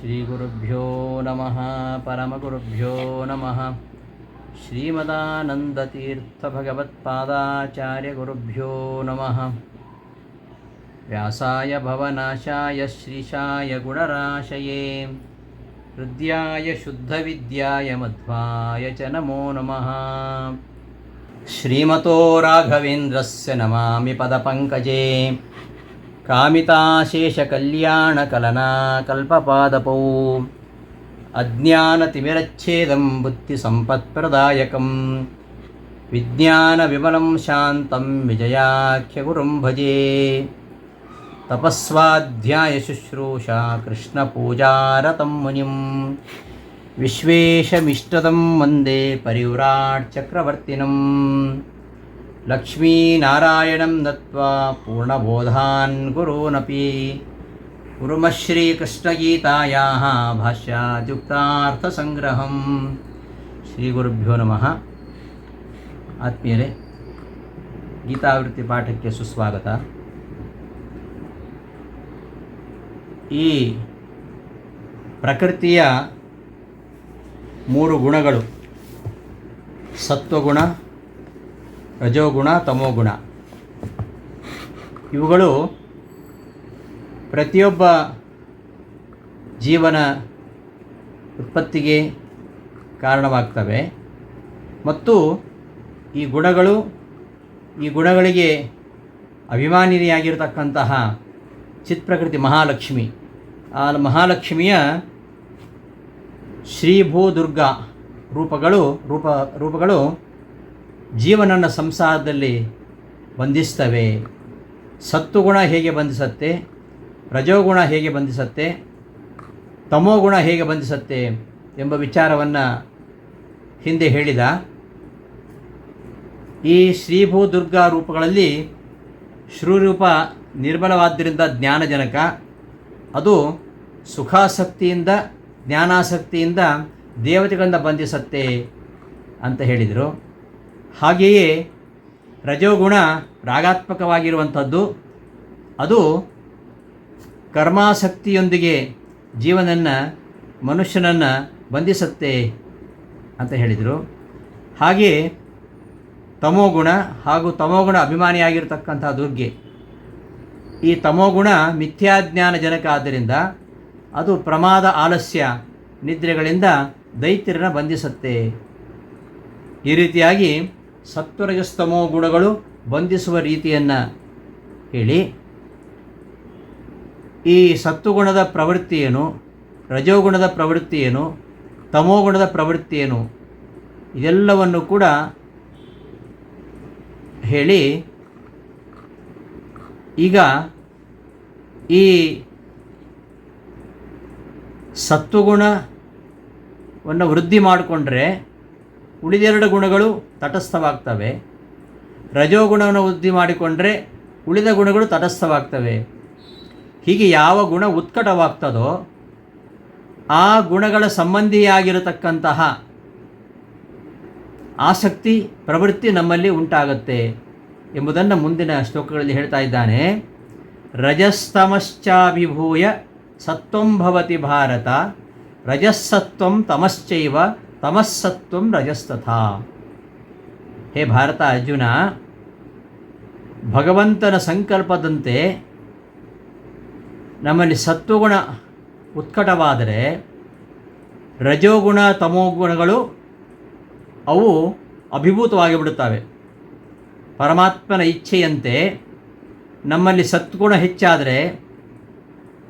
ಶ್ರೀಗುರುಭ್ಯೋ ನಮಃ ಪರಮಗುರುಭ್ಯೋ ನಮಃ ಶ್ರೀಮದಾನಂದತೀರ್ಥಭಗವತ್ಪಾದಾಚಾರ್ಯಗುರುಭ್ಯೋ ನಮಃ ವ್ಯಾಸಾಯ ಭವನಾಶಾಯ ಶ್ರೀಶಾಯ ಗುಣರಾಶಯೇ ಹೃದ್ಯಾಯ ಶುದ್ಧವಿದ್ಯಾಯ ಮಧ್ವಾಯ ಚ ನಮೋ ನಮಃ ಶ್ರೀಮತೋ ರಾಘವೇಂದ್ರಸ್ಯ ನಮಾಮಿ ಪದಪಂಕಜೇ కామితాశేషకల్యాణకలనా కల్పపాదపౌ అజ్ఞానతిమిరచ్ఛేదం బుద్ధిసంపత్ప్రదాయకం. విజ్ఞానవిమలం శాంతం విజయాఖ్యగురుం భజే. తపస్వాధ్యాయశుశ్రూషా కృష్ణపూజారతం మునిం. విశ్వేషమిష్టదం వందే పరివ్రాట్ చక్రవర్తినం ಲಕ್ಷ್ಮೀನಾರಾಯಣಂ ದತ್ವ ಪೂರ್ಣಬೋಧಾನ್ गुरूनपि ಕುರುಮಃ ಶ್ರೀಕೃಷ್ಣಗೀತಾಯಾः श्रीगुरुभ्यो ಶ್ರೀಗುರುಭ್ಯೋ ನಮಃ. ಆತ್ಮೀಯರೇ ಸುಸ್ವಾಗತ. ಈ ಪ್ರಕೃತಿಯ ಮೂರು ಗುಣಗಳು. ಸತ್ವಗುಣ ರಜೋಗುಣ ತಮೋಗುಣ ಇವುಗಳು ಪ್ರತಿಯೊಬ್ಬ ಜೀವನ ಉತ್ಪತ್ತಿಗೆ ಕಾರಣವಾಗ್ತವೆ. ಮತ್ತು ಈ ಗುಣಗಳು, ಈ ಗುಣಗಳಿಗೆ ಅಭಿಮಾನಿಯಾಗಿರತಕ್ಕಂತಹ ಚಿತ್ಪ್ರಕೃತಿ ಮಹಾಲಕ್ಷ್ಮಿ. ಆ ಮಹಾಲಕ್ಷ್ಮಿಯ ಶ್ರೀಭೂ ದುರ್ಗಾ ರೂಪಗಳು, ರೂಪ, ರೂಪಗಳು ಜೀವನನ ಸಂಸಾರದಲ್ಲಿ ಬಂಧಿಸ್ತವೆ. ಸತ್ತುಗುಣ ಹೇಗೆ ಬಂಧಿಸುತ್ತೆ? ರಜೋಗುಣ ಹೇಗೆ ಬಂಧಿಸುತ್ತೆ? ತಮೋಗುಣ ಹೇಗೆ ಬಂಧಿಸುತ್ತೆ ಎಂಬ ವಿಚಾರವನ್ನು ಹಿಂದೆ ಹೇಳಿದ. ಈ ಶ್ರೀಭೂ ದುರ್ಗಾ ರೂಪಗಳಲ್ಲಿ ಶ್ರೂರೂಪ ನಿರ್ಬಲವಾದ್ದರಿಂದ ಜ್ಞಾನಜನಕ. ಅದು ಸುಖಾಸಕ್ತಿಯಿಂದ, ಜ್ಞಾನಾಸಕ್ತಿಯಿಂದ ದೇವತೆಗಳಿಂದ ಬಂಧಿಸುತ್ತೆ ಅಂತ ಹೇಳಿದರು. ಹಾಗೆಯೇ ರಜೋಗುಣ ರಾಗಾತ್ಮಕವಾಗಿರುವಂಥದ್ದು. ಅದು ಕರ್ಮಾಸಕ್ತಿಯೊಂದಿಗೆ ಜೀವನನ್ನು, ಮನುಷ್ಯನನ್ನು ಬಂಧಿಸುತ್ತೆ ಅಂತ ಹೇಳಿದರು. ಹಾಗೆಯೇ ತಮೋಗುಣ ಹಾಗೂ ತಮೋಗುಣ ಅಭಿಮಾನಿಯಾಗಿರ್ತಕ್ಕಂಥ ದುರ್ಗೆ. ಈ ತಮೋಗುಣ ಮಿಥ್ಯಾಜ್ಞಾನ ಜನಕ ಆದ್ದರಿಂದ ಅದು ಪ್ರಮಾದ ಆಲಸ್ಯ ನಿದ್ರೆಗಳಿಂದ ದೈತ್ಯರನ್ನು ಬಂಧಿಸುತ್ತೆ. ಈ ರೀತಿಯಾಗಿ ಸತ್ವರಜಸ್ತಮೋ ಗುಣಗಳು ಬಂಧಿಸುವ ರೀತಿಯನ್ನು ಹೇಳಿ. ಈ ಸತ್ವಗುಣದ ಪ್ರವೃತ್ತಿ ಏನು? ರಜೋಗುಣದ ಪ್ರವೃತ್ತಿ ಏನು? ತಮೋಗುಣದ ಪ್ರವೃತ್ತಿ ಏನು? ಇದೆಲ್ಲವನ್ನು ಕೂಡ ಹೇಳಿ. ಈಗ ಈ ಸತ್ವಗುಣವನ್ನು ವೃದ್ಧಿ ಮಾಡಿಕೊಂಡ್ರೆ ಉಳಿದೆರಡು ಗುಣಗಳು ತಟಸ್ಥವಾಗ್ತವೆ. ರಜೋಗುಣವನ್ನು ವೃದ್ಧಿ ಮಾಡಿಕೊಂಡರೆ ಉಳಿದ ಗುಣಗಳು ತಟಸ್ಥವಾಗ್ತವೆ. ಹೀಗೆ ಯಾವ ಗುಣ ಉತ್ಕಟವಾಗ್ತದೋ ಆ ಗುಣಗಳ ಸಂಬಂಧಿಯಾಗಿರತಕ್ಕಂತಹ ಆಸಕ್ತಿ, ಪ್ರವೃತ್ತಿ ನಮ್ಮಲ್ಲಿ ಉಂಟಾಗುತ್ತೆ ಎಂಬುದನ್ನು ಮುಂದಿನ ಶ್ಲೋಕಗಳಲ್ಲಿ ಹೇಳ್ತಾ ಇದ್ದಾನೆ. ರಜಸ್ತಮಶ್ಚಾಭಿಭೂಯ ಸತ್ವಂ ಭವತಿ ಭಾರತ. ರಜಸ್ಸತ್ವಂ ತಮಶ್ಚೈವ ತಮಸ್ಸತ್ವಂ ರಜಸ್ತಥ. ಹೇ ಭಾರತ ಅರ್ಜುನ, ಭಗವಂತನ ಸಂಕಲ್ಪದಂತೆ ನಮ್ಮಲ್ಲಿ ಸತ್ವಗುಣ ಉತ್ಕಟವಾದರೆ ರಜೋಗುಣ, ತಮೋಗುಣಗಳು ಅವು ಅಭಿಭೂತವಾಗಿ ಬಿಡುತ್ತವೆ ಪರಮಾತ್ಮನ ಇಚ್ಛೆಯಂತೆ ನಮ್ಮಲ್ಲಿ ಸತ್ಗುಣ ಹೆಚ್ಚಾದರೆ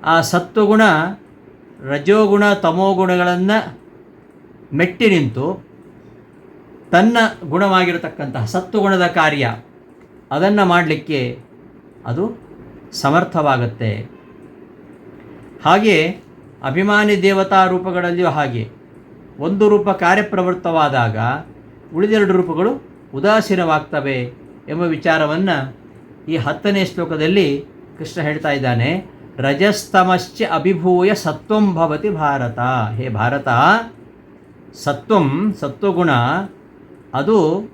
ಆ ಸತ್ವಗುಣ ರಜೋಗುಣ, ತಮೋಗುಣಗಳನ್ನು ಮೆಟ್ಟಿ ನಿಂತು ತನ್ನ ಗುಣವಾಗಿರತಕ್ಕಂತಹ ಸತ್ವಗುಣದ ಕಾರ್ಯ ಅದನ್ನು ಮಾಡಲಿಕ್ಕೆ ಅದು ಸಮರ್ಥವಾಗತ್ತೆ. ಹಾಗೆ ಅಭಿಮಾನಿ ದೇವತಾ ರೂಪಗಳಲ್ಲಿಯೂ ಹಾಗೆ. ಒಂದು ರೂಪ ಕಾರ್ಯಪ್ರವೃತ್ತವಾದಾಗ ಉಳಿದೆರಡು ರೂಪಗಳು ಉದಾಸೀನವಾಗ್ತವೆ ಎಂಬ ವಿಚಾರವನ್ನು ಈ ಹತ್ತನೇ ಶ್ಲೋಕದಲ್ಲಿ ಕೃಷ್ಣ ಹೇಳ್ತಾ ಇದ್ದಾನೆ. ರಜಸ್ತಮಶ್ಚ ಅಭಿಭೂಯ ಸತ್ವಂ ಭವತಿ ಭಾರತ. ಹೇ ಭಾರತ ಸತ್ವಂ ಸತ್ವಗುಣ, ಅದು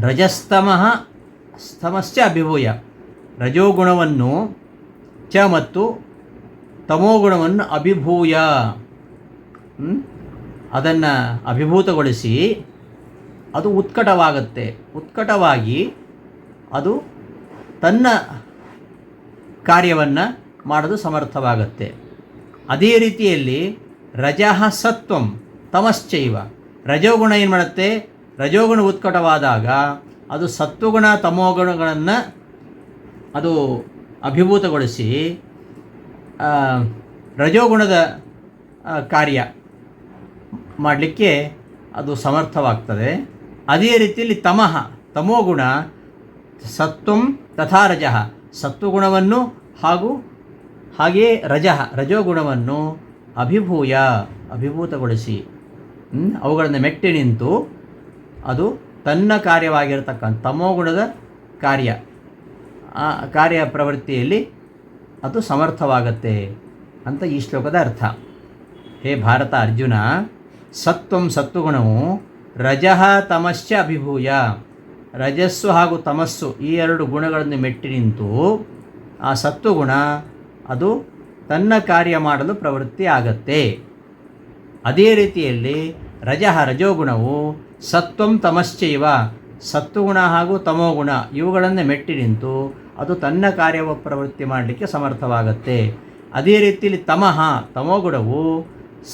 ರಜಸ್ತಮಃ ಸ್ತಮಶ್ಚ ಅಭಿಭೂಯ. ರಜೋಗುಣವನ್ನು ಚ ಮತ್ತು ತಮೋಗುಣವನ್ನು ಅಭಿಭೂಯ. ಅದನ್ನು ಅಭಿಭೂತಗೊಳಿಸಿ ಅದು ಉತ್ಕಟವಾಗುತ್ತೆ. ಉತ್ಕಟವಾಗಿ ಅದು ತನ್ನ ಕಾರ್ಯವನ್ನು ಮಾಡಲು ಸಮರ್ಥವಾಗುತ್ತೆ. ಅದೇ ರೀತಿಯಲ್ಲಿ ರಜಃ ಸತ್ವಂ. ತಮಶ್ಚೈವ. ರಜೋಗುಣ ಏನು ಮಾಡುತ್ತೆ? ರಜೋಗುಣ ಉತ್ಕಟವಾದಾಗ ಅದು ಸತ್ವಗುಣ ತಮೋಗುಣಗಳನ್ನು ಅದು ಅಭಿಭೂತಗೊಳಿಸಿ ರಜೋಗುಣದ ಕಾರ್ಯ ಮಾಡಲಿಕ್ಕೆ ಅದು ಸಮರ್ಥವಾಗ್ತದೆ. ಅದೇ ರೀತಿಯಲ್ಲಿ ತಮಃ, ತಮೋಗುಣ, ಸತ್ವಂ ತಥಾ ರಜಃ. ಸತ್ವಗುಣವನ್ನು ಹಾಗೂ ಹಾಗೆಯೇ ರಜಃ ರಜೋಗುಣವನ್ನು ಅಭಿಭೂಯ, ಅಭಿಭೂತಗೊಳಿಸಿ? ಅವುಗಳನ್ನು ಮೆಟ್ಟಿ ನಿಂತು ಅದು ತನ್ನ ಕಾರ್ಯವಾಗಿರತಕ್ಕಂಥ ತಮೋಗುಣದ ಕಾರ್ಯ. ಕಾರ್ಯ ಪ್ರವೃತ್ತಿಯಲ್ಲಿ ಅದು ಸಮರ್ಥವಾಗತ್ತೆ ಅಂತ ಈ ಶ್ಲೋಕದ ಅರ್ಥ. ಹೇ ಭಾರತ ಅರ್ಜುನ, ಸತ್ವಂ ಸತ್ವಗುಣವು ರಜಃ ತಮಶ್ಚ ಅಭಿಭೂಯ. ರಜಸ್ಸು ಹಾಗೂ ತಮಸ್ಸು ಈ ಎರಡು ಗುಣಗಳನ್ನು ಮೆಟ್ಟಿ ನಿಂತು ಆ ಸತ್ವಗುಣ ಅದು ತನ್ನ ಕಾರ್ಯ ಮಾಡಲು ಪ್ರವೃತ್ತಿ ಆಗತ್ತೆ. ಅದೇ ರೀತಿಯಲ್ಲಿ ರಜಃ ರಜೋಗುಣವು ಸತ್ವಂ ತಮಶ್ಚೈವ ಸತ್ವಗುಣ ಹಾಗೂ ತಮೋಗುಣ ಇವುಗಳನ್ನು ಮೆಟ್ಟಿ ನಿಂತು ಅದು ತನ್ನ ಕಾರ್ಯವ ಪ್ರವೃತ್ತಿ ಮಾಡಲಿಕ್ಕೆ ಸಮರ್ಥವಾಗತ್ತೆ. ಅದೇ ರೀತಿಯಲ್ಲಿ ತಮಃ ತಮೋಗುಣವು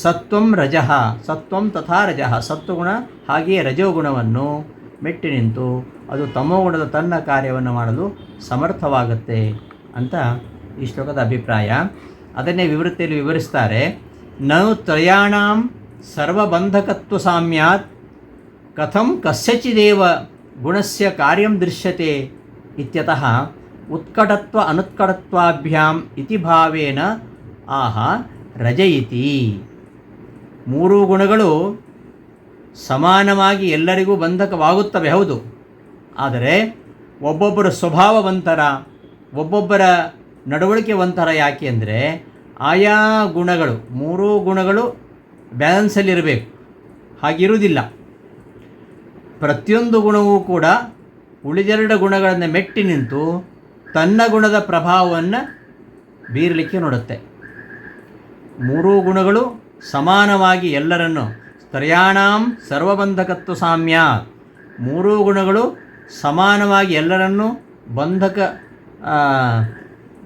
ಸತ್ವಂ ರಜಃ ಸತ್ವಂ ತಥಾ ರಜಃ ಸತ್ವಗುಣ ಹಾಗೆಯೇ ರಜೋಗುಣವನ್ನು ಮೆಟ್ಟಿ ನಿಂತು ಅದು ತಮೋಗುಣದ ತನ್ನ ಕಾರ್ಯವನ್ನು ಮಾಡಲು ಸಮರ್ಥವಾಗುತ್ತೆ ಅಂತ ಈ ಶ್ಲೋಕದ ಅಭಿಪ್ರಾಯ. ಅದನ್ನೇ ವಿವೃತ್ತಿಯಲ್ಲಿ ವಿವರಿಸ್ತಾರೆ. ನನು ತ್ರಯಾಣಾಂ ಸರ್ವಬಂಧಕತ್ವ ಸಾಮ್ಯಾತ್ ಕಥಂ ಕಸ್ಯಚಿದೇವ ಗುಣಸ್ಯ ಕಾರ್ಯಂ ದೃಶ್ಯತೆ ಇತ್ಯತಃ ಉತ್ಕಟತ್ವ ಅನುತ್ಕಟತ್ವಾಭ್ಯಾಂ ಇತಿ ಭಾವೇನ ಆಹ ರಜಯಿತಿ. ಮೂರೂ ಗುಣಗಳು ಸಮಾನವಾಗಿ ಎಲ್ಲರಿಗೂ ಬಂಧಕವಾಗುತ್ತವೆ, ಹೌದು. ಆದರೆ ಒಬ್ಬೊಬ್ಬರ ಸ್ವಭಾವವಂತರ, ಒಬ್ಬೊಬ್ಬರ ನಡವಳಿಕೆವಂತರ ಯಾಕೆ ಅಂದರೆ ಆಯಾ ಗುಣಗಳು, ಮೂರೂ ಗುಣಗಳು ಬ್ಯಾಲೆನ್ಸಲ್ಲಿರಬೇಕು ಹಾಗಿರುವುದಿಲ್ಲ. ಪ್ರತಿಯೊಂದು ಗುಣವೂ ಕೂಡ ಉಳಿದೆರಡು ಗುಣಗಳನ್ನು ಮೆಟ್ಟಿ ನಿಂತು ತನ್ನ ಗುಣದ ಪ್ರಭಾವವನ್ನು ಬೀರಲಿಕ್ಕೆ ನೋಡುತ್ತೆ. ಮೂರೂ ಗುಣಗಳು ಸಮಾನವಾಗಿ ಎಲ್ಲರನ್ನು ತ್ರಯಾಣಾಂ ಸರ್ವಬಂಧಕತ್ವ ಸಾಮ್ಯ ಮೂರೂ ಗುಣಗಳು ಸಮಾನವಾಗಿ ಎಲ್ಲರನ್ನೂ ಬಂಧಕ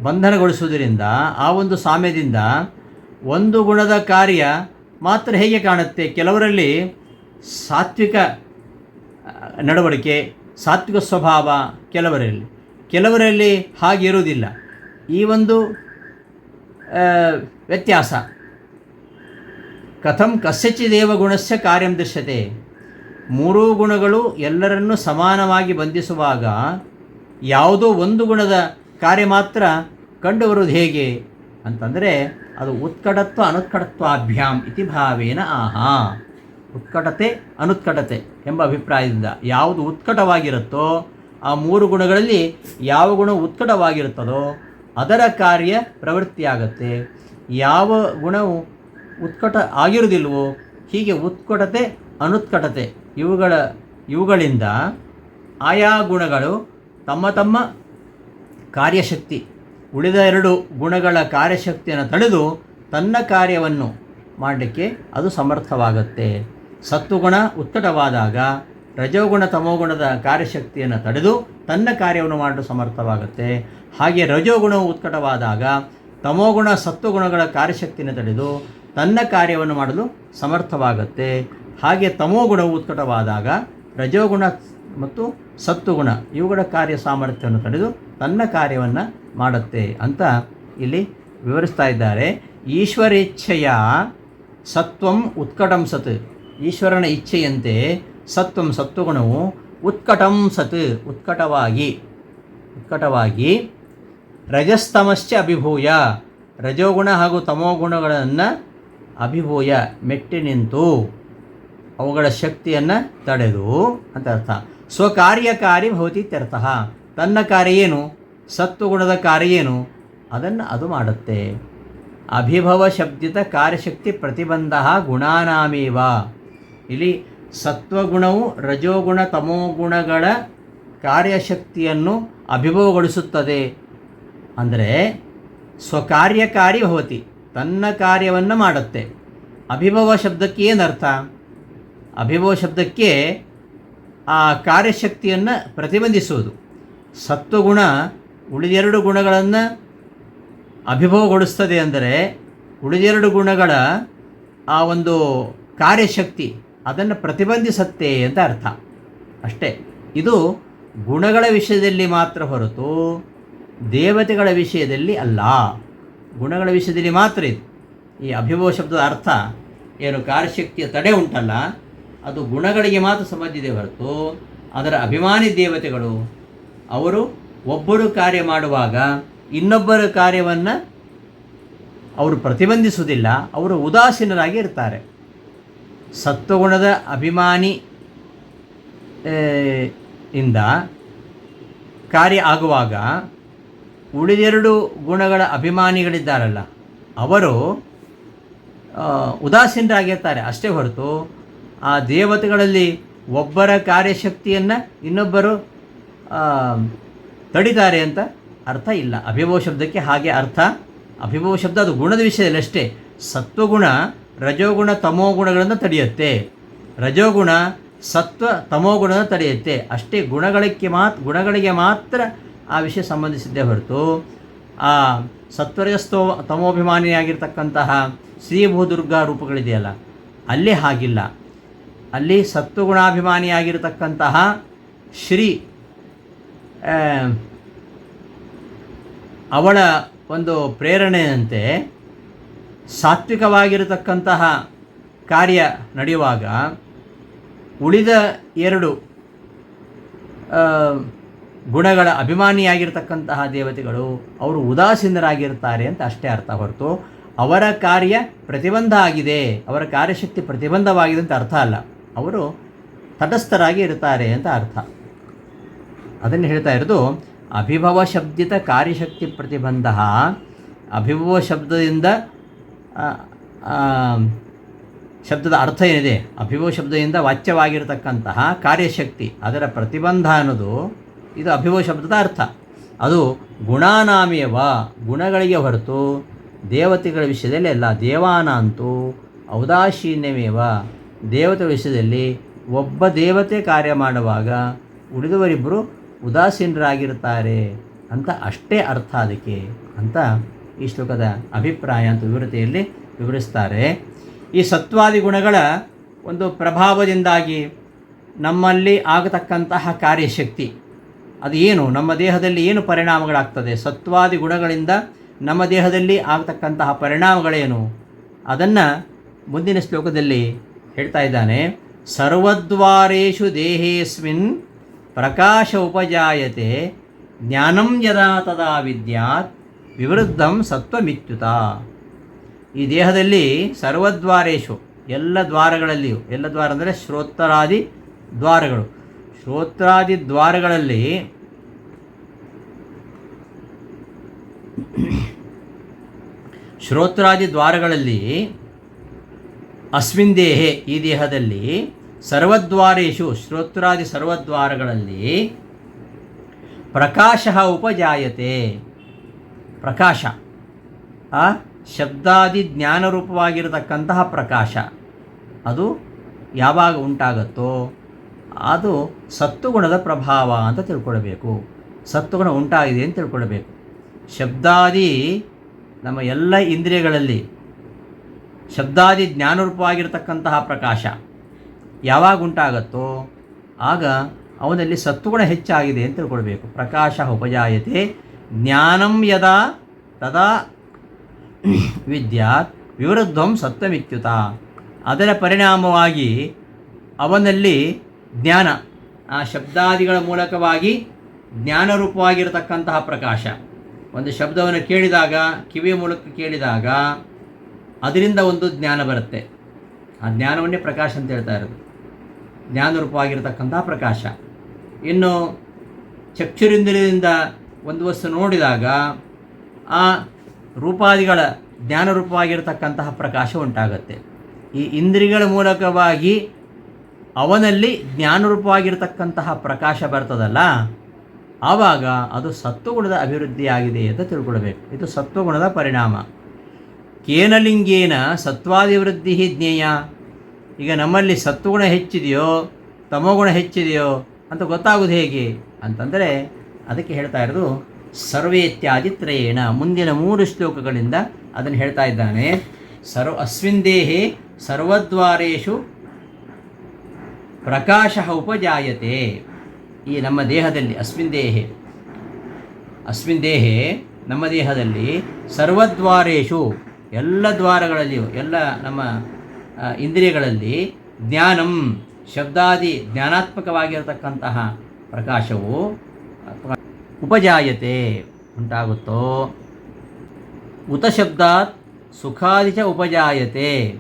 ಬಂಧನಗೊಳಿಸುವುದರಿಂದ, ಆ ಒಂದು ಸಾಮ್ಯದಿಂದ ಒಂದು ಗುಣದ ಕಾರ್ಯ ಮಾತ್ರ ಹೇಗೆ ಕಾಣುತ್ತೆ? ಕೆಲವರಲ್ಲಿ ಸಾತ್ವಿಕ ನಡವಳಿಕೆ, ಸಾತ್ವಿಕ ಸ್ವಭಾವ ಕೆಲವರಲ್ಲಿ. ಕೆಲವರಲ್ಲಿ ಹಾಗಿರುವುದಿಲ್ಲ ಈ ಒಂದು ವ್ಯತ್ಯಾಸ. ಕಥಂ ಕಸ್ಯಚಿದೇವ ಗುಣಸ್ಯ ಕಾರ್ಯಂ ದೃಶ್ಯತೆ. ಮೂರೂ ಗುಣಗಳು ಎಲ್ಲರನ್ನೂ ಸಮಾನವಾಗಿ ಬಂಧಿಸುವಾಗ ಯಾವುದೋ ಒಂದು ಗುಣದ ಕಾರ್ಯ ಮಾತ್ರ ಕಂಡುಬರುವುದು ಹೇಗೆ? ಅಂತಂದರೆ, ಅದು ಉತ್ಕಟತ್ವ ಅನುತ್ಕಟತ್ವಾಭ್ಯಾಮ್ ಇತಿ ಭಾವೇನ ಆಹಾ. ಉತ್ಕಟತೆ ಅನುತ್ಕಟತೆ ಎಂಬ ಅಭಿಪ್ರಾಯದಿಂದ ಯಾವುದು ಉತ್ಕಟವಾಗಿರುತ್ತೋ, ಆ ಮೂರು ಗುಣಗಳಲ್ಲಿ ಯಾವ ಗುಣ ಉತ್ಕಟವಾಗಿರುತ್ತದೋ, ಅದರ ಕಾರ್ಯ ಪ್ರವೃತ್ತಿಯಾಗತ್ತೆ. ಯಾವ ಗುಣವು ಉತ್ಕಟ ಆಗಿರುವುದಿಲ್ವೋ ಹೀಗೆ ಉತ್ಕಟತೆ, ಅನುತ್ಕಟತೆ ಇವುಗಳ, ಇವುಗಳಿಂದ ಆಯಾ ಗುಣಗಳು ತಮ್ಮ ತಮ್ಮ ಕಾರ್ಯಶಕ್ತಿ, ಉಳಿದ ಎರಡು ಗುಣಗಳ ಕಾರ್ಯಶಕ್ತಿಯನ್ನು ತಡೆದು ತನ್ನ ಕಾರ್ಯವನ್ನು ಮಾಡಲಿಕ್ಕೆ ಅದು ಸಮರ್ಥವಾಗುತ್ತೆ. ಸತ್ವಗುಣ ಉತ್ಕಟವಾದಾಗ ರಜೋಗುಣ, ತಮೋಗುಣದ ಕಾರ್ಯಶಕ್ತಿಯನ್ನು ತಡೆದು ತನ್ನ ಕಾರ್ಯವನ್ನು ಮಾಡಲು ಸಮರ್ಥವಾಗುತ್ತೆ. ಹಾಗೆ ರಜೋಗುಣವು ಉತ್ಕಟವಾದಾಗ ತಮೋಗುಣ ಸತ್ವಗುಣಗಳ ಕಾರ್ಯಶಕ್ತಿಯನ್ನು ತಡೆದು ತನ್ನ ಕಾರ್ಯವನ್ನು ಮಾಡಲು ಸಮರ್ಥವಾಗುತ್ತೆ. ಹಾಗೆ ತಮೋಗುಣವು ಉತ್ಕಟವಾದಾಗ ರಜೋಗುಣ ಮತ್ತು ಸತ್ವಗುಣ ಇವುಗಳ ಕಾರ್ಯ ಸಾಮರ್ಥ್ಯವನ್ನು ತಡೆದು ತನ್ನ ಕಾರ್ಯವನ್ನು ಮಾಡುತ್ತೆ ಅಂತ ಇಲ್ಲಿ ವಿವರಿಸ್ತಾ ಇದ್ದಾರೆ. ಈಶ್ವರೇಚ್ಛೆಯ ಸತ್ವಂ ಉತ್ಕಟಂ ಸತ್. ಈಶ್ವರನ ಇಚ್ಛೆಯಂತೆ ಸತ್ವಂ ಸತ್ವಗುಣವು ಉತ್ಕಟಂ ಸತ್. ಉತ್ಕಟವಾಗಿ ಉತ್ಕಟವಾಗಿ ರಜಸ್ತಮಶ್ಚ ಅಭಿಭೂಯ. ರಜೋಗುಣ ಹಾಗೂ ತಮೋಗುಣಗಳನ್ನು ಅಭಿಭೂಯ. ಮೆಟ್ಟಿ ನಿಂತು ಅವುಗಳ ಶಕ್ತಿಯನ್ನು ತಡೆದು ಅಂತ ಅರ್ಥ. ಸ್ವಕಾರ್ಯಕಾರಿ ಭವತಿ ತ್ಯರ್ಥ. ತನ್ನ ಕಾರ್ಯ ಏನು? ಸತ್ವಗುಣದ ಕಾರ್ಯ ಏನು? ಅದನ್ನು ಅದು ಮಾಡುತ್ತೆ. ಅಭಿಭವ ಶಬ್ದಿತ ಕಾರ್ಯಶಕ್ತಿ ಪ್ರತಿಬಂಧ ಗುಣಾನಾಮೇವ. ಇಲ್ಲಿ ಸತ್ವಗುಣವು ರಜೋಗುಣ ತಮೋಗುಣಗಳ ಕಾರ್ಯಶಕ್ತಿಯನ್ನು ಅಭಿಭವಗೊಳಿಸುತ್ತದೆ. ಅಂದರೆ ಸ್ವಕಾರ್ಯಕಾರಿ ಭವತಿ ತನ್ನ ಕಾರ್ಯವನ್ನು ಮಾಡುತ್ತೆ. ಅಭಿಭವ ಶಬ್ದಕ್ಕೆ ಏನರ್ಥ? ಅಭಿಭವ ಶಬ್ದಕ್ಕೆ ಆ ಕಾರ್ಯಶಕ್ತಿಯನ್ನು ಪ್ರತಿಬಂಧಿಸುವುದು. ಸತ್ವಗುಣ ಉಳಿದೆರಡು ಗುಣಗಳನ್ನು ಅಭಿಭವಗೊಳಿಸ್ತದೆ ಅಂದರೆ ಉಳಿದೆರಡು ಗುಣಗಳ ಆ ಒಂದು ಕಾರ್ಯಶಕ್ತಿ ಅದನ್ನು ಪ್ರತಿಬಂಧಿಸತ್ತೆ ಅಂತ ಅರ್ಥ. ಅಷ್ಟೇ, ಇದು ಗುಣಗಳ ವಿಷಯದಲ್ಲಿ ಮಾತ್ರ ಹೊರತು ದೇವತೆಗಳ ವಿಷಯದಲ್ಲಿ ಅಲ್ಲ. ಗುಣಗಳ ವಿಷಯದಲ್ಲಿ ಮಾತ್ರ ಇದು. ಈ ಅಭಿಭವ ಶಬ್ದದ ಅರ್ಥ ಏನು? ಕಾರ್ಯಶಕ್ತಿಯ ತಡೆ ಉಂಟಲ್ಲ. ಅದು ಗುಣಗಳಿಗೆ ಮಾತ್ರ ಸಂಬಂಧಿಸಿದೆ ಹೊರತು ಅದರ ಅಭಿಮಾನಿ ದೇವತೆಗಳು ಅವರು ಒಬ್ಬರು ಕಾರ್ಯ ಮಾಡುವಾಗ ಇನ್ನೊಬ್ಬರ ಕಾರ್ಯವನ್ನು ಅವರು ಪ್ರತಿಬಂಧಿಸುವುದಿಲ್ಲ, ಅವರು ಉದಾಸೀನರಾಗಿ ಇರ್ತಾರೆ. ಸತ್ವಗುಣದ ಅಭಿಮಾನಿ ಇಂದ ಕಾರ್ಯ ಆಗುವಾಗ ಉಳಿದೆರಡು ಗುಣಗಳ ಅಭಿಮಾನಿಗಳಿದ್ದಾರಲ್ಲ, ಅವರು ಉದಾಸೀನರಾಗಿರ್ತಾರೆ ಅಷ್ಟೇ ಹೊರತು ಆ ದೇವತೆಗಳಲ್ಲಿ ಒಬ್ಬರ ಕಾರ್ಯಶಕ್ತಿಯನ್ನು ಇನ್ನೊಬ್ಬರು ತಡಿತಾರೆ ಅಂತ ಅರ್ಥ ಇಲ್ಲ. ಅಭಿಭವ ಶಬ್ದಕ್ಕೆ ಹಾಗೆ ಅರ್ಥ. ಅಭಿಭವ ಶಬ್ದ ಅದು ಗುಣದ ವಿಷಯದಲ್ಲಿ ಅಷ್ಟೇ. ಸತ್ವಗುಣ, ರಜೋಗುಣ, ತಮೋಗುಣಗಳನ್ನು ತಡೆಯುತ್ತೆ. ರಜೋಗುಣ, ಸತ್ವ, ತಮೋಗುಣನ ತಡೆಯುತ್ತೆ. ಅಷ್ಟೇ ಗುಣಗಳಿಗೆ ಮಾತ್ರ ಗುಣಗಳಿಗೆ ಮಾತ್ರ ಆ ವಿಷಯ ಸಂಬಂಧಿಸಿದ್ದೇ ಹೊರತು. ಆ ಸತ್ವರಜಸ್ತೋ, ತಮೋಭಿಮಾನಿಯಾಗಿರ್ತಕ್ಕಂತಹ ಶ್ರೀ ಭೂದುರ್ಗಾ ರೂಪಗಳಿದೆಯಲ್ಲ, ಅಲ್ಲಿ ಹಾಗಿಲ್ಲ. ಅಲ್ಲಿ ಸತ್ವಗುಣಾಭಿಮಾನಿಯಾಗಿರತಕ್ಕಂತಹ ಶ್ರೀ ಅವಳ ಒಂದು ಪ್ರೇರಣೆಯಂತೆ ಸಾತ್ವಿಕವಾಗಿರತಕ್ಕಂತಹ ಕಾರ್ಯ ನಡೆಯುವಾಗ ಉಳಿದ ಎರಡು ಗುಣಗಳ ಅಭಿಮಾನಿಯಾಗಿರ್ತಕ್ಕಂತಹ ದೇವತೆಗಳು ಅವರು ಉದಾಸೀನರಾಗಿರ್ತಾರೆ ಅಂತ ಅಷ್ಟೇ ಅರ್ಥ ಹೊರತು ಅವರ ಕಾರ್ಯ ಪ್ರತಿಬಂಧ ಆಗಿದೆ, ಅವರ ಕಾರ್ಯಶಕ್ತಿ ಪ್ರತಿಬಂಧವಾಗಿದೆ ಅಂತ ಅರ್ಥ ಅಲ್ಲ. ಅವರು ತಟಸ್ಥರಾಗಿ ಇರ್ತಾರೆ ಅಂತ ಅರ್ಥ. ಅದನ್ನು ಹೇಳ್ತಾ ಇರೋದು, ಅಭಿಭವ ಶಬ್ದಿತ ಕಾರ್ಯಶಕ್ತಿ ಪ್ರತಿಬಂಧ, ಅಭಿಭವ ಶಬ್ದದಿಂದ ಶಬ್ದದ ಅರ್ಥ ಏನಿದೆ? ಅಭಿಭವ ಶಬ್ದದಿಂದ ವಾಚ್ಯವಾಗಿರತಕ್ಕಂತಹ ಕಾರ್ಯಶಕ್ತಿ, ಅದರ ಪ್ರತಿಬಂಧ ಅನ್ನೋದು ಇದು ಅಭಿಭವ ಶಬ್ದದ ಅರ್ಥ. ಅದು ಗುಣಾನಾಮೇವ ಗುಣಗಳಿಗೆ ಹೊರತು ದೇವತೆಗಳ ವಿಷಯದಲ್ಲಿ ಅಲ್ಲ ದೇವಾನಂತೂ ಔದಾಸೀನ್ಯಮೇವ. ದೇವತೆ ವಿಷಯದಲ್ಲಿ ಒಬ್ಬ ದೇವತೆ ಕಾರ್ಯ ಮಾಡುವಾಗ ಉಳಿದವರಿಬ್ಬರು ಉದಾಸೀನರಾಗಿರ್ತಾರೆ ಅಂತ ಅಷ್ಟೇ ಅರ್ಥ ಅದಕ್ಕೆ ಅಂತ ಈ ಶ್ಲೋಕದ ಅಭಿಪ್ರಾಯ ಅಂತ ವಿವೃತಿಯಲ್ಲಿ ವಿವರಿಸ್ತಾರೆ. ಈ ಸತ್ವಾದಿ ಗುಣಗಳ ಒಂದು ಪ್ರಭಾವದಿಂದಾಗಿ ನಮ್ಮಲ್ಲಿ ಆಗತಕ್ಕಂತಹ ಕಾರ್ಯಶಕ್ತಿ, ಅದು ಏನು? ನಮ್ಮ ದೇಹದಲ್ಲಿ ಏನು ಪರಿಣಾಮಗಳಾಗ್ತದೆ? ಸತ್ವಾದಿ ಗುಣಗಳಿಂದ ನಮ್ಮ ದೇಹದಲ್ಲಿ ಆಗತಕ್ಕಂತಹ ಪರಿಣಾಮಗಳೇನು? ಅದನ್ನು ಮುಂದಿನ ಶ್ಲೋಕದಲ್ಲಿ ಹೇಳ್ತಾ ಇದ್ದಾನೆ ಸರ್ವದ್ವಾರೇಶು ದೇಹೇಸ್ಮಿನ್ ಪ್ರಕಾಶ ಉಪಜಾಯತೆ, ಜ್ಞಾನಂ ಯದಾ ತದಾ ವಿದ್ಯಾತ್, ವಿವೃದ್ಧಂ ಸತ್ವಮಿತ್ಯುತ. ಈ ದೇಹದಲ್ಲಿ ಸರ್ವದ್ವಾರೇಶು ಎಲ್ಲ ದ್ವಾರಗಳಲ್ಲಿಯೂ, ಎಲ್ಲ ದ್ವಾರ ಅಂದರೆ ಶ್ರೋತ್ರಾದಿ ದ್ವಾರಗಳು. ಶ್ರೋತ್ರಾದಿ ದ್ವಾರಗಳಲ್ಲಿ ಶ್ರೋತ್ರಾದಿ ದ್ವಾರಗಳಲ್ಲಿ ಅಸ್ಮಿನ್ ದೇಹೆ, ಈ ದೇಹದಲ್ಲಿ ಸರ್ವದ್ವಾರೇಶು, ಶ್ರೋತ್ರಾದಿ ಸರ್ವದ್ವಾರಗಳಲ್ಲಿ ಪ್ರಕಾಶ ಉಪಜಾಯತೆ. ಪ್ರಕಾಶ. ಆ? ಶಬ್ದಾದಿ ಜ್ಞಾನರೂಪವಾಗಿರತಕ್ಕಂತಹ ಪ್ರಕಾಶ. ಅದು ಯಾವಾಗ ಉಂಟಾಗತ್ತೋ, ಅದು ಸತ್ತುಗುಣದ ಪ್ರಭಾವ ಅಂತ ತಿಳ್ಕೊಳ್ಬೇಕು. ಸತ್ತುಗುಣ ಉಂಟಾಗಿದೆ ಅಂತ ತಿಳ್ಕೊಳ್ಬೇಕು. ಶಬ್ದಾದಿ ನಮ್ಮ ಎಲ್ಲ ಇಂದ್ರಿಯಗಳಲ್ಲಿ ಶಬ್ದಾದಿ ಜ್ಞಾನರೂಪವಾಗಿರತಕ್ಕಂತಹ ಪ್ರಕಾಶ. ಯಾವಾಗ ಉಂಟಾಗತ್ತೋ ಆಗ ಅವನಲ್ಲಿ ಸತ್ವಗುಣ ಹೆಚ್ಚಾಗಿದೆ ಅಂತ ತಿಳ್ಕೊಳ್ಬೇಕು. ಪ್ರಕಾಶ ಉಪಜಾಯತೆ ಜ್ಞಾನಂ ಯದಾ ತದಾ ವಿದ್ಯಾತ್ ವಿವೃದ್ಧಂ ಸತ್ವಮಿತ್ಯುತ. ಅದರ ಪರಿಣಾಮವಾಗಿ ಅವನಲ್ಲಿ ಜ್ಞಾನ, ಆ ಶಬ್ದಾದಿಗಳ ಮೂಲಕವಾಗಿ ಜ್ಞಾನರೂಪವಾಗಿರತಕ್ಕಂತಹ ಪ್ರಕಾಶ. ಒಂದು ಶಬ್ದವನ್ನು ಕೇಳಿದಾಗ, ಕಿವಿಯ ಮೂಲಕ ಕೇಳಿದಾಗ ಅದರಿಂದ ಒಂದು ಜ್ಞಾನ ಬರುತ್ತೆ. ಆ ಜ್ಞಾನವನ್ನೇ ಪ್ರಕಾಶ ಅಂತ ಹೇಳ್ತಾ ಇರೋದು. ಜ್ಞಾನರೂಪವಾಗಿರತಕ್ಕಂಥ ಪ್ರಕಾಶ. ಇನ್ನು ಚಕ್ಷುರಿಂದ್ರಿಯದಿಂದ ಒಂದು ವಸ್ತು ನೋಡಿದಾಗ ಆ ರೂಪಾದಿಗಳ ಜ್ಞಾನರೂಪವಾಗಿರತಕ್ಕಂತಹ ಪ್ರಕಾಶ ಉಂಟಾಗುತ್ತೆ. ಈ ಇಂದ್ರಿಯಗಳ ಮೂಲಕವಾಗಿ ಅವನಲ್ಲಿ ಜ್ಞಾನರೂಪವಾಗಿರತಕ್ಕಂತಹ ಪ್ರಕಾಶ ಬರ್ತದಲ್ಲ, ಆವಾಗ ಅದು ಸತ್ವಗುಣದ ಅಭಿವೃದ್ಧಿಯಾಗಿದೆ ಅಂತ ತಿಳ್ಕೊಳ್ಬೇಕು. ಇದು ಸತ್ವಗುಣದ ಪರಿಣಾಮ. ಕೇನಲಿಂಗೇನ ಸತ್ವಾದಿವೃದ್ಧಿ ಜ್ಞೇಯ? ಈಗ ನಮ್ಮಲ್ಲಿ ಸತ್ವಗುಣ ಹೆಚ್ಚಿದೆಯೋ, ತಮೋಗುಣ ಹೆಚ್ಚಿದೆಯೋ ಅಂತ ಗೊತ್ತಾಗೋದು ಹೇಗೆ? ಅಂತಂದರೆ ಅದಕ್ಕೆ ಹೇಳ್ತಾ ಇರೋದು ಸರ್ವೇತ್ಯಾದಿ ತ್ರಯೇಣ ಮುಂದಿನ ಮೂರು ಶ್ಲೋಕಗಳಿಂದ ಅದನ್ನು ಹೇಳ್ತಾ ಇದ್ದಾನೆ. ಸರ್ವ ಅಸ್ಮಿನ್ ದೇಹೇ ಸರ್ವದ್ವಾರೇಶು ಪ್ರಕಾಶ ಉಪಜಾಯತೆ. ಈ ನಮ್ಮ ದೇಹದಲ್ಲಿ ಅಸ್ಮಿನ್ ದೇಹೆ. ಅಸ್ಮಿನ್ ದೇಹೆ ನಮ್ಮ ದೇಹದಲ್ಲಿ ಸರ್ವದ್ವಾರೇಶು ಎಲ್ಲ ದ್ವಾರಗಳಲ್ಲಿಯೂ ಎಲ್ಲ ನಮ್ಮ ಇಂದ್ರಿಯಗಳಲ್ಲಿ ಜ್ಞಾನಂ, ಶಬ್ದಾದಿ ಜ್ಞಾನಾತ್ಮಕವಾಗಿರತಕ್ಕಂತಹ ಪ್ರಕಾಶವು ಉಪಜಾಯತೆ ಉಂಟಾಗುತ್ತೋ. ಉತ ಶಬ್ದಾತ್ ಸುಖಾದಿ ಚ ಉಪಜಾಯತೆ.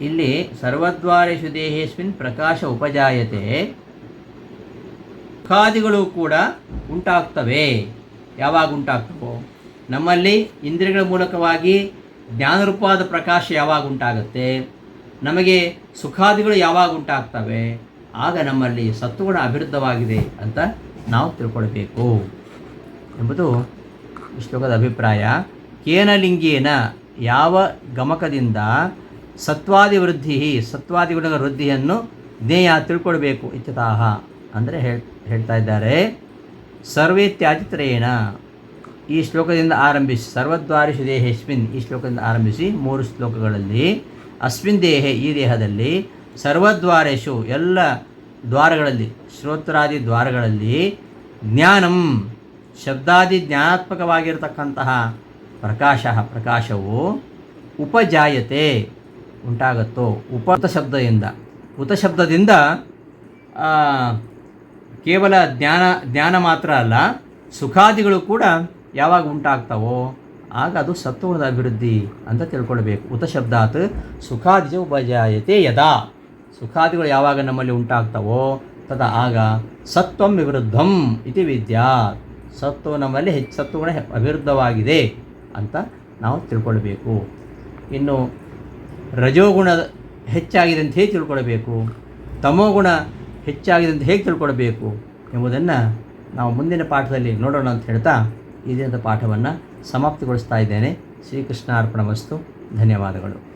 ಇಲ್ಲಿ ಸರ್ವದ್ವಾರೇಶು ದೇಹೇಸ್ಮಿನ್ ಪ್ರಕಾಶ ಉಪಜಾಯತೆ. ಸುಖಾದಿಗಳು ಕೂಡ ಉಂಟಾಗ್ತವೆ. ಯಾವಾಗ ಉಂಟಾಗ್ತವೋ? ನಮ್ಮಲ್ಲಿ ಇಂದ್ರಿಯಗಳ ಮೂಲಕವಾಗಿ ಜ್ಞಾನರೂಪವಾದ ಪ್ರಕಾಶ ಯಾವಾಗ ಉಂಟಾಗುತ್ತೆ? ನಮಗೆ ಸುಖಾದಿಗಳು ಯಾವಾಗ ಉಂಟಾಗ್ತವೆ? ಆಗ ನಮ್ಮಲ್ಲಿ ಸತ್ವಗುಣ ಅಭಿವೃದ್ಧವಾಗಿದೆ ಅಂತ ನಾವು ತಿಳ್ಕೊಳ್ಬೇಕು ಎಂಬುದು ಶ್ಲೋಕದ ಅಭಿಪ್ರಾಯ. ಕೇನಲಿಂಗೇನ ಯಾವ ಗಮಕದಿಂದ ಸತ್ವಾದಿ ವೃದ್ಧಿ ಸತ್ವಾದಿಗುಣಗಳ ವೃದ್ಧಿಯನ್ನು ಜ್ಞೇಯ ತಿಳ್ಕೊಳ್ಬೇಕು ಇತ್ಯತಾಹ ಅಂದರೆ ಹೇಳ್, ಹೇಳ್ತಾ ಇದ್ದಾರೆ. ಸರ್ವೇತ್ಯಾದಿತ್ರಯೇಣ ಈ ಶ್ಲೋಕದಿಂದ ಆರಂಭಿಸಿ ಸರ್ವದ್ವಾರಿಷು ದೇಹೇಸ್ಮಿನ್ ಈ ಶ್ಲೋಕದಿಂದ ಆರಂಭಿಸಿ ಮೂರು ಶ್ಲೋಕಗಳಲ್ಲಿ ಅಸ್ಮಿನ್ ದೇಹೆ ಈ ದೇಹದಲ್ಲಿ ಸರ್ವದ್ವಾರೇಶು ಎಲ್ಲ ದ್ವಾರಗಳಲ್ಲಿ ಶ್ರೋತ್ರಾದಿ ದ್ವಾರಗಳಲ್ಲಿ ಜ್ಞಾನಂ ಶಬ್ದಾದಿ ಜ್ಞಾನಾತ್ಮಕವಾಗಿರತಕ್ಕಂತಹ ಪ್ರಕಾಶ ಪ್ರಕಾಶವು ಉಪಜಾಯತೆ ಉಂಟಾಗತ್ತೋ ಉಪತ ಶಬ್ದದಿಂದ ಉತ ಶಬ್ದದಿಂದ ಕೇವಲ ಜ್ಞಾನ ಜ್ಞಾನ ಮಾತ್ರ ಅಲ್ಲ, ಸುಖಾದಿಗಳು ಕೂಡ ಯಾವಾಗ ಉಂಟಾಗ್ತಾವೋ ಆಗ ಅದು ಸತ್ವಗುಣದ ಅಭಿವೃದ್ಧಿ ಅಂತ ತಿಳ್ಕೊಳ್ಬೇಕು. ಉತ ಶಬ್ದಾತ್ ಸುಖಾದಿಜ ಉಪಜಾಯತೆ ಯದಾ. ಸುಖಾದಿಗಳು ಯಾವಾಗ ನಮ್ಮಲ್ಲಿ ಉಂಟಾಗ್ತಾವೋ ತದ ಆಗ ಸತ್ವಂ ವಿವೃದ್ಧಂ ಇತಿ ವಿದ್ಯಾ. ಸತ್ವ ನಮ್ಮಲ್ಲಿ ಹೆಚ್ಚು ಸತ್ವಗುಣ ಅಭಿವೃದ್ಧವಾಗಿದೆ ಅಂತ ನಾವು ತಿಳ್ಕೊಳ್ಬೇಕು. ಇನ್ನು ರಜೋಗುಣ ಹೆಚ್ಚಾಗಿದೆ ಅಂತ ಹೇಗೆ ತಿಳ್ಕೊಳ್ಬೇಕು? ತಮೋಗುಣ ಹೆಚ್ಚಾಗಿದೆ ಅಂತ ಹೇಗೆ ತಿಳ್ಕೊಳ್ಬೇಕು? ಎಂಬುದನ್ನು ನಾವು ಮುಂದಿನ ಪಾಠದಲ್ಲಿ ನೋಡೋಣ ಅಂತ ಹೇಳ್ತಾ ಈ ದಿನದ ಪಾಠವನ್ನು ಸಮಾಪ್ತಿಗೊಳಿಸ್ತಾ ಇದ್ದೇನೆ. ಶ್ರೀಕೃಷ್ಣ ಅರ್ಪಣ ವಸ್ತು. ಧನ್ಯವಾದಗಳು.